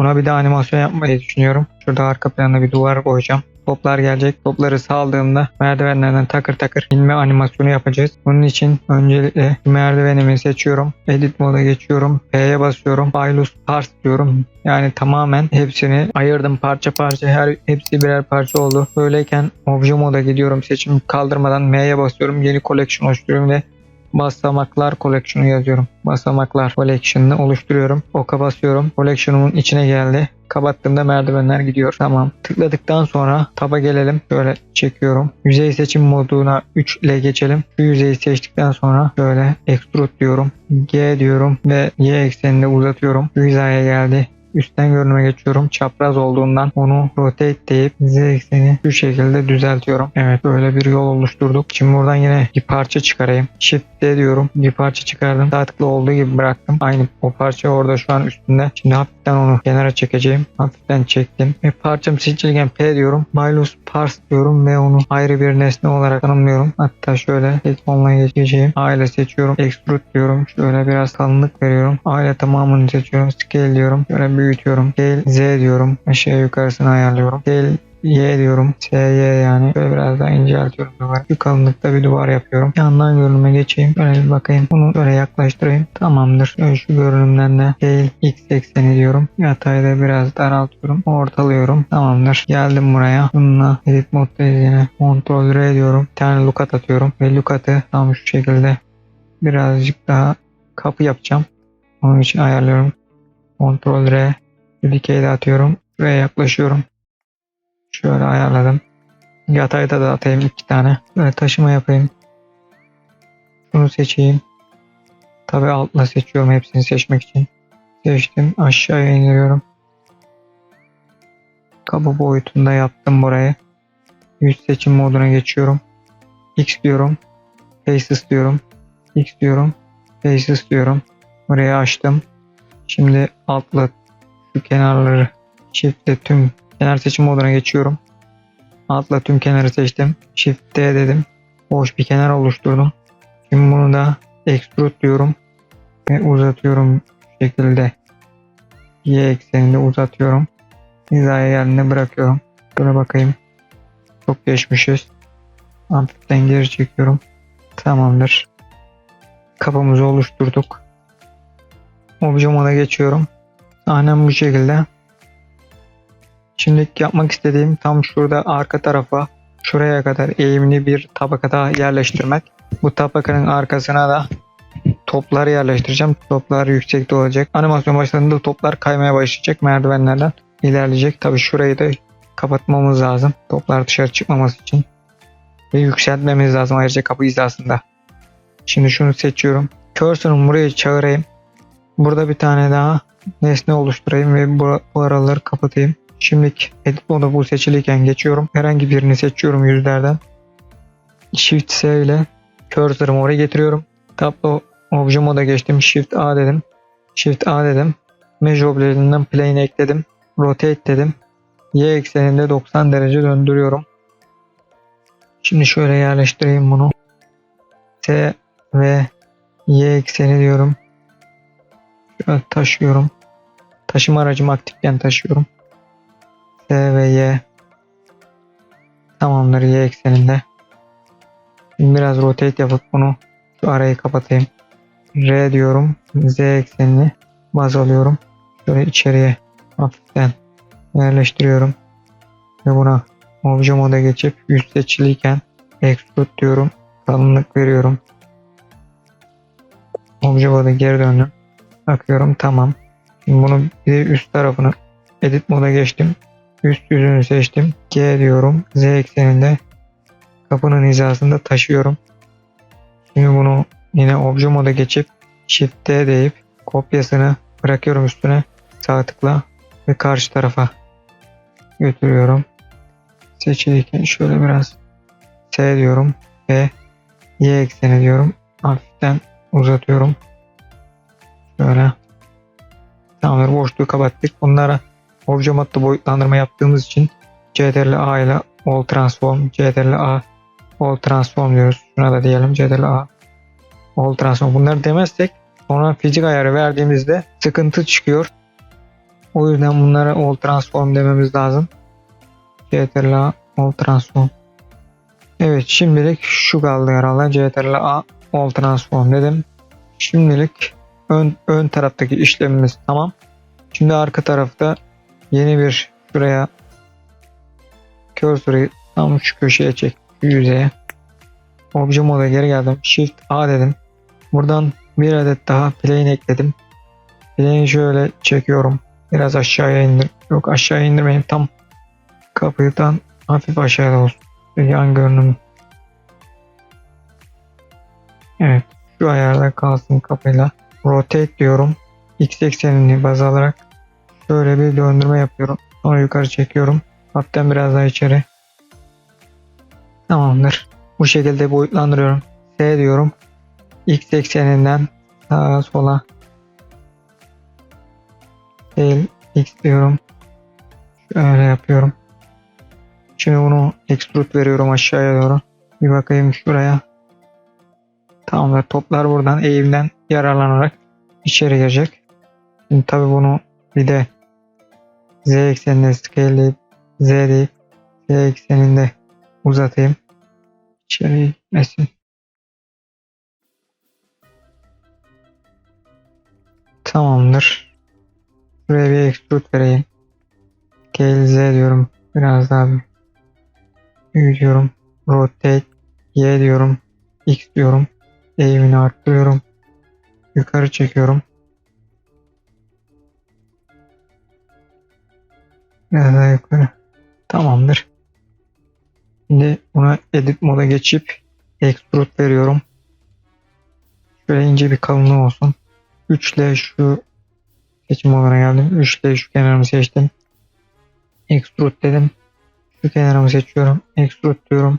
Buna bir de animasyon yapmayı düşünüyorum. Şurada arka plana bir duvar koyacağım. Toplar gelecek. Topları saldığımda merdivenlerden takır takır inme animasyonu yapacağız. Bunun için öncelikle merdivenimi seçiyorum. Edit moda geçiyorum. P'ye basıyorum. Pilus Parts diyorum. Yani tamamen hepsini ayırdım parça parça. Her hepsi birer parça oldu. Böyleyken obje moda gidiyorum. Seçim kaldırmadan M'ye basıyorum. Yeni collection oluşturuyorum ve basamaklar collection'u yazıyorum. Basamaklar collection'ını oluşturuyorum. Oka basıyorum. Collection'umun içine geldi. Kapattığımda merdivenler gidiyor. Tamam. Tıkladıktan sonra taba gelelim. Şöyle çekiyorum. Yüzey seçim moduna 3 ile geçelim. Şu yüzeyi seçtikten sonra şöyle extrude diyorum. G diyorum ve Y ekseninde uzatıyorum. Şu hizaya geldi. Üstten görünüme geçiyorum. Çapraz olduğundan onu rotate deyip z ekseni şu şekilde düzeltiyorum. Evet böyle bir yol oluşturduk. Şimdi buradan yine bir parça çıkarayım. Shift D diyorum. Bir parça çıkardım. Sağ tıkla olduğu gibi bıraktım. Aynı o parça orada şu an üstünde. Şimdi hafiften onu kenara çekeceğim. Hafiften çektim. Ve parçam seçilirken P diyorum. Milus Pars diyorum ve onu ayrı bir nesne olarak tanımlıyorum. Hatta şöyle onunla geçeceğim. A ile seçiyorum. Extrude diyorum. Şöyle biraz kalınlık veriyorum. A ile tamamını seçiyorum. Scale diyorum. Şöyle büyütüyorum. Scale Z diyorum. Aşağı yukarısını ayarlıyorum. Scale Y diyorum. SY yani. Böyle biraz daha inceltiyorum duvarı. Şu kalınlıkta bir duvar yapıyorum. Yandan görünüme geçeyim. Şöyle bir bakayım. Bunu böyle yaklaştırayım. Tamamdır. Şöyle şu görünümden de scale X ekseni diyorum. Yatayı da biraz daraltıyorum. Ortalıyorum. Tamamdır. Geldim buraya. Bununla edit moddayız yine. Ctrl R diyorum. Bir tane lookat atıyorum. Ve lookat'ı tam şu şekilde birazcık daha kapı yapacağım. Onun için ayarlıyorum. Ctrl R. Bir de atıyorum. Ve yaklaşıyorum. Şöyle ayarladım. Yatayda da atayım iki tane. Böyle taşıma yapayım. Şunu seçeyim. Tabi altla seçiyorum hepsini seçmek için. Seçtim. Aşağıya indiriyorum. Kapı boyutunda yaptım burayı. Yüz seçim moduna geçiyorum. X diyorum. Faces diyorum. X diyorum. Faces diyorum. Burayı açtım. Şimdi altla şu kenarları çiftle tüm kenar seçim moduna geçiyorum. Altla tüm kenarı seçtim. Shift D dedim. Boş bir kenar oluşturdum. Şimdi bunu da extrude diyorum. Ve uzatıyorum şu şekilde. Y ekseninde uzatıyorum. Hizaya geldiğinde bırakıyorum. Şöyle bakayım. Çok geçmişiz. Hafiften geri çekiyorum. Tamamdır. Kapımızı oluşturduk. Obje moda geçiyorum. Sahnem bu şekilde. Şimdi yapmak istediğim tam şurada arka tarafa şuraya kadar eğimli bir tabaka daha yerleştirmek. Bu tabakanın arkasına da topları yerleştireceğim. Toplar yüksekte olacak. Animasyon başladığında toplar kaymaya başlayacak merdivenlerden ilerleyecek. Tabi şurayı da kapatmamız lazım. Toplar dışarı çıkmaması için. Ve yükseltmemiz lazım ayrıca kapı hizasında. Şimdi şunu seçiyorum. Cursor'ımı buraya çağırayım. Burada bir tane daha nesne oluşturayım ve bu, bu araları kapatayım. Şimdi edit moda bu seçiliyken geçiyorum. Herhangi birini seçiyorum yüzlerden. Shift S ile cursor'ımı oraya getiriyorum. Tablo obje moda geçtim. Shift A dedim. Shift A dedim. Mesh objesinden plane ekledim. Rotate dedim. Y ekseninde 90 derece döndürüyorum. Şimdi şöyle yerleştireyim bunu. S ve Y ekseni diyorum. Taşıyorum. Taşıma aracımı aktifken taşıyorum. S ve Y. Tamamdır Y ekseninde. Şimdi biraz rotate yapıp bunu şu arayı kapatayım. R diyorum. Z eksenini baz alıyorum. Şöyle içeriye hafiften yerleştiriyorum. Ve buna obje moda geçip yüz seçiliyken extrude diyorum. Kalınlık veriyorum. Obje moda geri döndüm. Bakıyorum tamam. Şimdi bunu bir üst tarafını edit moda geçtim. Üst yüzünü seçtim. G diyorum. Z ekseninde kapının hizasında taşıyorum. Şimdi bunu yine obje moda geçip Shift D deyip kopyasını bırakıyorum üstüne. Sağ tıkla ve karşı tarafa götürüyorum. Seçilirken şöyle biraz S diyorum ve Y ekseni diyorum. Hafiften uzatıyorum. Şöyle. Tamamdır boşluğu kapattık. Bunlara obje modda boyutlandırma yaptığımız için CTRL A ile All Transform, CTRL A All Transform diyoruz. Şuna da diyelim CTRL A All Transform. Bunları demezsek sonra fizik ayarı verdiğimizde sıkıntı çıkıyor. O yüzden bunlara all transform dememiz lazım. CTRL all transform. Evet şimdilik şu kaldı herhalde. CTRL A all transform dedim. Şimdilik ön, ön taraftaki işlemimiz tamam. Şimdi arka tarafta yeni bir şuraya cursor'ı tam şu köşeye çek. Yüzeye. Obje moda geri geldim. Shift A dedim. Buradan bir adet daha plane ekledim. Plane'i şöyle çekiyorum. Biraz aşağıya indir. Yok aşağıya indirmeyin. Tam kapıdan hafif aşağıda olsun. Yan görünüm. Evet. Şu ayarda kalsın kapıyla. Rotate diyorum. X eksenini baz alarak şöyle bir döndürme yapıyorum. Sonra yukarı çekiyorum. Hafiften biraz daha içeri. Tamamdır. Bu şekilde boyutlandırıyorum. S diyorum. X ekseninden sağa sola değil X diyorum. Şöyle yapıyorum. Şimdi bunu extrude veriyorum aşağıya doğru. Bir bakayım şuraya. Tamamdır. Toplar buradan eğimden yararlanarak içeri girecek. Şimdi tabi bunu bir de Z ekseninde scaleleyip Z deyip Z ekseninde uzatayım. İçeri gitmesin. Tamamdır. Şuraya bir extrude vereyim. Scale Z diyorum. Biraz daha büyütüyorum. Rotate Y diyorum. X diyorum. Eğimini arttırıyorum. Yukarı çekiyorum. Biraz daha yukarı. Tamamdır. Şimdi buna edit moda geçip extrude veriyorum. Şöyle ince bir kalınlığı olsun. 3 ile şu seçim olana geldim. 3 ile şu kenarımı seçtim. Extrude dedim. Şu kenarımı seçiyorum. Extrude diyorum.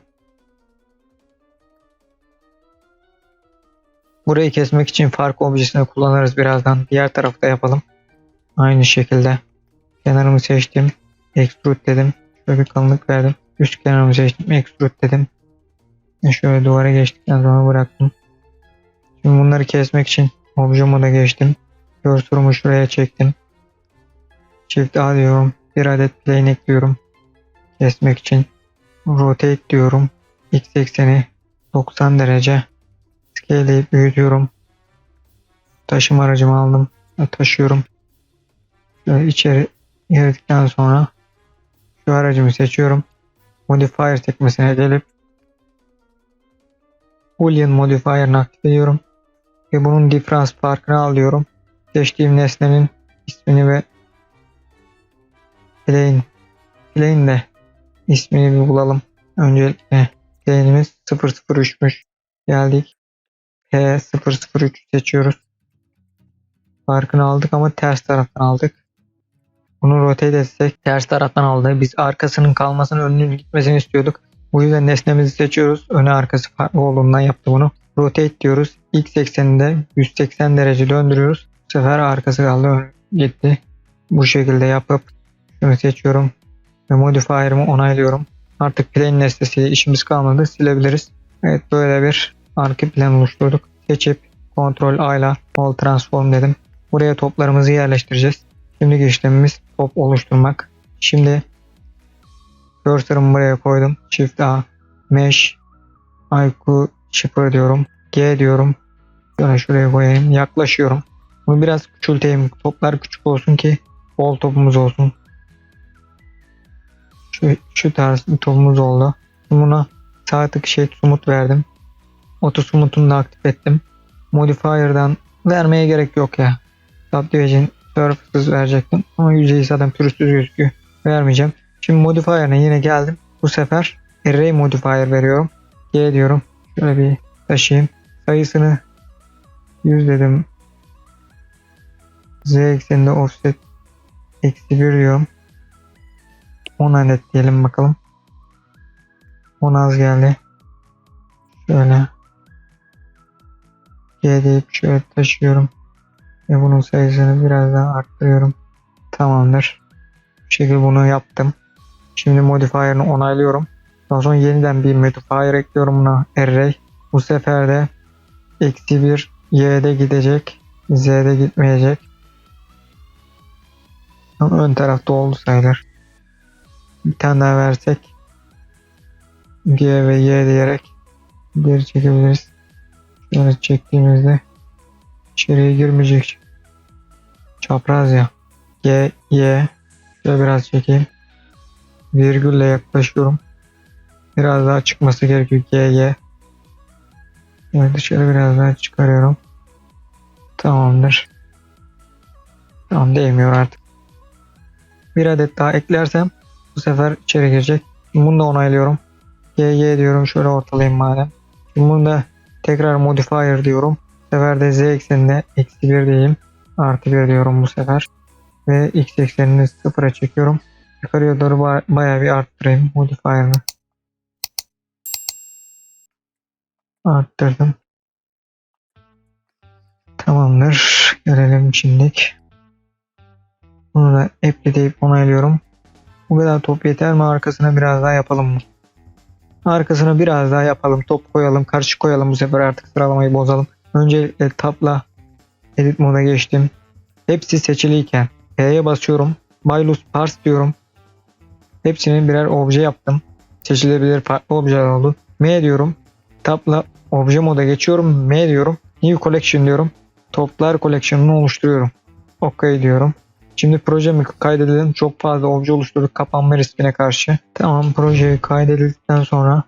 Burayı kesmek için fark objesini kullanırız birazdan. Diğer tarafta yapalım. Aynı şekilde. Kenarımı seçtim. Extrude dedim. Şöyle bir kalınlık verdim. Üst kenarımı seçtim. Extrude dedim. Ve şöyle duvara geçtikten sonra bıraktım. Şimdi bunları kesmek için obje moda geçtim. Cursor'umu şuraya çektim. Shift A diyorum. Bir adet plane ekliyorum. Kesmek için. Rotate diyorum. X ekseni 90 derece. Scale'leyip büyütüyorum. Taşıma aracımı aldım. Taşıyorum. Şöyle içeri girdikten sonra şu aracımı seçiyorum. Modifier sekmesine gelip Boolean modifier'ını aktif ediyorum. Ve bunun difference farkını alıyorum. Seçtiğim nesnenin ismini ve plane plane de ismini bir bulalım. Öncelikle plane'imiz 003'müş. Geldik. P003 seçiyoruz. Farkını aldık ama ters taraftan aldık. Bunu rotate etsek ters taraftan aldı. Biz arkasının kalmasını önünün gitmesini istiyorduk. Bu yüzden nesnemizi seçiyoruz. Öne arkası farklı olduğundan yaptı bunu. Rotate diyoruz. X ekseninde 180 derece döndürüyoruz. Bu sefer arkası kaldı. Ön gitti. Bu şekilde yapıp şunu seçiyorum. Ve modifier'ımı onaylıyorum. Artık plane nesnesiyle işimiz kalmadı. Silebiliriz. Evet böyle bir arka plan oluşturduk. Seçip Ctrl A ile All Transform dedim. Buraya toplarımızı yerleştireceğiz. Şimdiki işlemimiz top oluşturmak. Şimdi cursor'ımı buraya koydum. Shift A, Mesh, IQ Shipper diyorum. G diyorum. Şöyle şuraya koyayım. Yaklaşıyorum. Bunu biraz küçülteyim. Toplar küçük olsun ki bol topumuz olsun. Şu, şu tarz bir topumuz oldu. Buna sağ tık şey sumut verdim. Auto sumutunu da aktif ettim. Modifier'dan vermeye gerek yok ya. Subdivision surfaces verecektim. Ama yüzeyi zaten pürüzsüz gözüküyor. Vermeyeceğim. Şimdi modifier'ına yine geldim. Bu sefer array modifier veriyorum. G diyorum. Şöyle bir taşıyayım. Sayısını 100 dedim. Z ekseninde offset eksi 1 diyorum. 10 adet diyelim bakalım. 10 az geldi. Şöyle. G deyip şöyle taşıyorum. Ve bunun sayısını biraz daha arttırıyorum. Tamamdır. Bu şekilde bunu yaptım. Şimdi modifier'ını onaylıyorum. Daha sonra yeniden bir modifier ekliyorum buna array. Bu sefer de eksi 1 y'de gidecek. z'de gitmeyecek. Ama ön tarafta oldu sayılır. Bir tane daha versek G ve Y diyerek geri çekebiliriz. Şöyle çektiğimizde içeriye girmeyecek. Çapraz ya. G, Y. Şöyle biraz çekeyim. Virgülle yaklaşıyorum. Biraz daha çıkması gerekiyor. G, Y. Evet dışarı biraz daha çıkarıyorum. Tamamdır. Tamam değmiyor artık. Bir adet daha eklersem bu sefer içeri girecek. Şimdi bunu da onaylıyorum. GY diyorum şöyle ortalayayım madem. Şimdi bunu da tekrar modifier diyorum. Bu sefer de z eksenine eksi 1 diyeyim. Artı 1 diyorum bu sefer. Ve x eksenini sıfıra çekiyorum. Yukarıya doğru ba- bayağı bir arttırayım modifier'ını. Arttırdım. Tamamdır. Görelim şimdilik. Bunu da apply deyip onaylıyorum. Bu kadar top yeter mi? Arkasına biraz daha yapalım mı? Arkasına biraz daha yapalım. Top koyalım. Karşı koyalım bu sefer artık sıralamayı bozalım. Öncelikle tabla edit moda geçtim. Hepsi seçiliyken P'ye basıyorum. Bylus parse diyorum. Hepsini birer obje yaptım. Seçilebilir farklı objeler oldu. M diyorum. Tabla obje moda geçiyorum. M diyorum. New collection diyorum. Toplar collection'unu oluşturuyorum. OK diyorum. Şimdi projemi kaydedelim. Çok fazla obje oluşturduk kapanma riskine karşı. Tamam projeyi kaydedildikten sonra